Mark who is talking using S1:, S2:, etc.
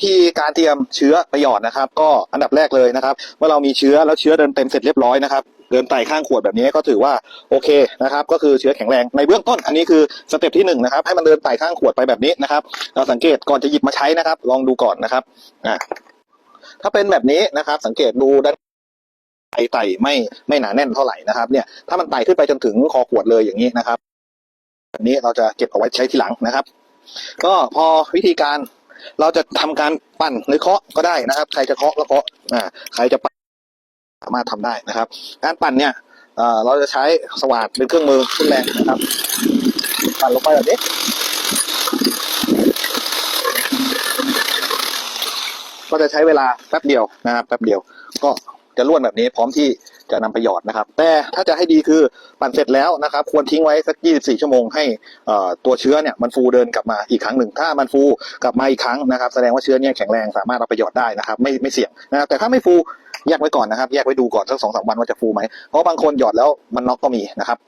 S1: วิธีการเตรียมเชื้อไปหยอดนะครับ ก็อันดับแรกเลยนะครับ เมื่อเรามีเชื้อแล้วเชื้อเดินเต็มเสร็จเรียบร้อยนะครับเดินไต่ข้างขวดแบบนี้ก็ถือว่าโอเคนะครับ ก็คือเชื้อแข็งแรงในเบื้องต้นอันนี้คือสเต็ปที่หนึ่งนะครับให้มันเดินไต่ข้างขวดไปแบบนี้นะครับ เราสังเกตก่อนจะหยิบมาใช้นะครับ ลองดูก่อนนะครับอ่าถ้าเป็นแบบนี้นะครับ สังเกตดูด้านไต่ไต่ไม่ไม่หนาแน่นเท่าไหร่นะครับ เนี่ยถ้ามันไต่ขึ้นไปจนถึงคอขวดเลยอย่างนี้นะครับ แบบนี้เราจะเก็บเอาไว้ใช้ทีหลังนะครับ ก็พอวิธีการ เราจะทำการปั่นหรือเคาะก็ได้นะครับ ใครจะเคาะก็เคาะอ่าใครจะปั่นสามารถทำได้นะครับ การปั่นเนี่ยเอ่อเราจะใช้สว่านเป็นเครื่องมือทุ่นแรงนะครับ ปั่นลงไปแบบนี้ก็จะใช้เวลาแป๊บเดียวนะครับแป๊บเดียวก็ จะล้วนแบบนี้พร้อมที่จะนำไปหยอดนะครับ แต่ถ้าจะให้ดีคือปั่นเสร็จแล้วนะครับ ควรทิ้งไว้สัก 24 ชั่วโมงให้ตัวเชื้อเนี่ยมันฟูเดินกลับมาอีกครั้งหนึ่ง ถ้ามันฟูกลับมาอีกครั้งนะครับ แสดงว่าเชื้อเนี่ยแข็งแรงสามารถเอาไปหยอดได้นะครับ ไม่ไม่เสี่ยงนะครับแต่ถ้าไม่ฟูแยกไว้ก่อนนะครับ แยกไว้ดูก่อนสักสองสามวันว่าจะฟูไหมเพราะบางคนหยอดแล้วมันน็อกก็มีนะครับ